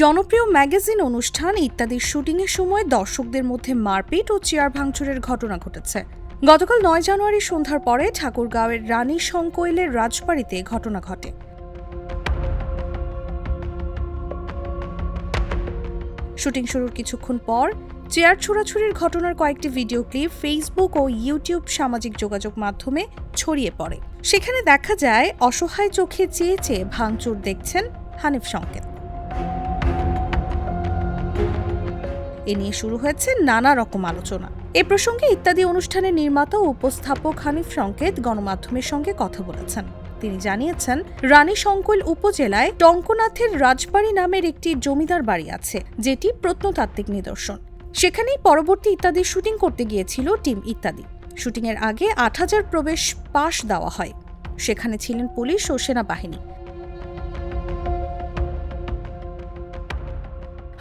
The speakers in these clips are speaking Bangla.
জনপ্রিয় ম্যাগাজিন অনুষ্ঠান ইত্যাদির শুটিংয়ের সময় দর্শকদের মধ্যে মারপিট ও চেয়ার ভাঙচুরের ঘটনা ঘটেছে। গতকাল নয় জানুয়ারি সন্ধ্যার পরে ঠাকুরগাঁওয়ের রানী সংকোইলের রাজবাড়িতে ঘটনা ঘটে। শুটিং শুরুর কিছুক্ষণ পর চেয়ার ছোড়াছুরির ঘটনার কয়েকটি ভিডিও ক্লিপ ফেসবুক ও ইউটিউব সামাজিক যোগাযোগ মাধ্যমে ছড়িয়ে পড়ে। সেখানে দেখা যায়, অসহায় চোখে চেয়ে চেয়ে ভাঙচুর দেখছেন হানিফ সংকেত। এ নিয়ে শুরু হয়েছে নানা রকম আলোচনা। এ প্রসঙ্গে ইত্যাদি অনুষ্ঠানের নির্মাতা ও উপস্থাপক হানিফ সংকেত গণমাধ্যমের সঙ্গে কথা বলেছেন। তিনি জানিয়েছেন, রানী সংকুল উপজেলায় টঙ্কনাথের রাজবাড়ি নামের একটি জমিদার বাড়ি আছে, যেটি প্রত্নতাত্ত্বিক নিদর্শন। সেখানেই পরবর্তী ইত্যাদি শুটিং করতে গিয়েছিল টিম ইত্যাদি। শুটিংয়ের আগে আট হাজার প্রবেশ পাশ দেওয়া হয়। সেখানে ছিলেন পুলিশ ও সেনাবাহিনী।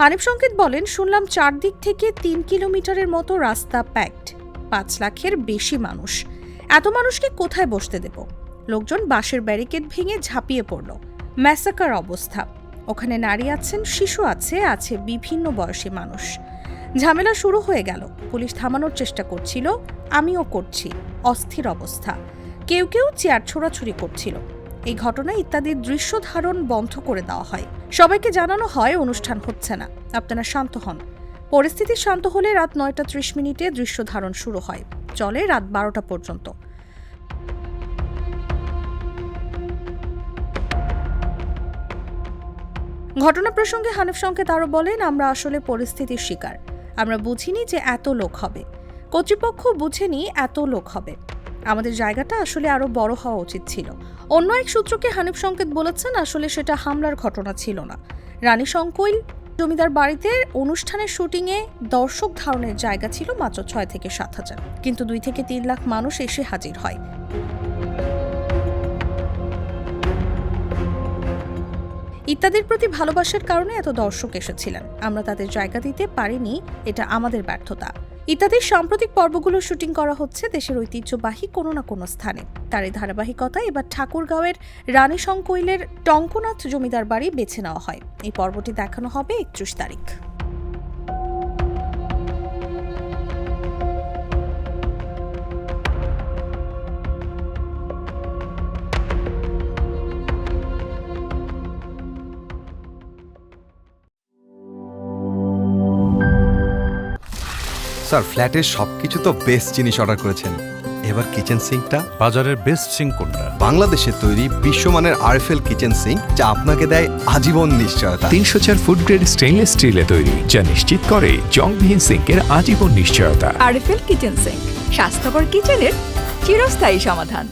হানিফ সংকেত বলেন, শুনলাম চারদিক থেকে তিন কিলোমিটারের মতো রাস্তা প্যাকড পাঁচ লাখের বেশি মানুষ। এত মানুষকে কোথায় বসতে দেব? লোকজন বাঁশের ব্যারিকেড ভেঙে ঝাঁপিয়ে পড়ল। ম্যাসাকার অবস্থা। ওখানে নারী আছেন, শিশু আছে আছে বিভিন্ন বয়সী মানুষ। ঝামেলা শুরু হয়ে গেল। পুলিশ থামানোর চেষ্টা করছিল, আমিও করছি। অস্থির অবস্থা। কেউ কেউ চেয়ার ছোড়াছুরি করছিল। এই ঘটনা ইত্যাদির দৃশ্য ধারণ বন্ধ করে দেওয়া হয়। সবাইকে জানানো হয়, অনুষ্ঠান হচ্ছে না। আপনারা শান্ত হন। পরিস্থিতি শান্ত হলে রাত নয়টা ত্রিশ মিনিটে দৃশ্য ধারণ শুরু হয়। চলে রাত বারোটা পর্যন্ত। ঘটনা প্রসঙ্গে হানিফ সংকেত আরও বলেন, আমরা আসলে পরিস্থিতির শিকার। আমরা বুঝিনি যে এত লোক হবে। কর্তৃপক্ষ বুঝেনি এত লোক হবে। আমাদের জায়গাটা আসলে আরও বড় হওয়া উচিত ছিল। অন্য এক সূত্রকে হানিফ সংকেত বলেছেন, আসলে সেটা হামলার ঘটনা ছিল না। রানী সংকৈল জমিদার বাড়িতে অনুষ্ঠানের শুটিংয়ে দর্শক ধারণের জায়গা ছিল মাত্র ছয় থেকে সাত হাজার। কিন্তু দুই থেকে তিন লাখ মানুষ এসে হাজির হয়। ইত্যাদির প্রতি ভালোবাসার কারণে এত দর্শক এসেছিলেন। আমরা তাদের জায়গা দিতে পারিনি, এটা আমাদের ব্যর্থতা। ইত্যাদির সাম্প্রতিক পর্বগুলো শুটিং করা হচ্ছে দেশের ঐতিহ্যবাহী কোনো না কোনো স্থানে। তার এই ধারাবাহিকতায় এবার ঠাকুরগাঁওয়ের রানী সংকৈলের টঙ্কনাথ জমিদার বাড়ি বেছে নেওয়া হয়। এই পর্বটি দেখানো হবে একত্রিশ তারিখ। স্যার ফ্ল্যাটের সবকিছু তো বেস্ট জিনিস অর্ডার করেছেন। এবার কিচেন সিঙ্কটা বাজারের বেস্ট সিঙ্ক কোনটা? বাংলাদেশে তৈরি বিশ্বমানের আরএফএল কিচেন সিঙ্ক যা আপনাকে দেয় আজীবন নিশ্চয়তা। তিনশো চার ফুড গ্রেড স্টেইনলেস স্টিলে তৈরি যা নিশ্চিত করে জংবিহীন সিঙ্কের আজীবন নিশ্চয়তা। আরএফএল কিচেন সিঙ্ক স্বাস্থ্যকর কিচেনের চিরস্থায়ী সমাধান।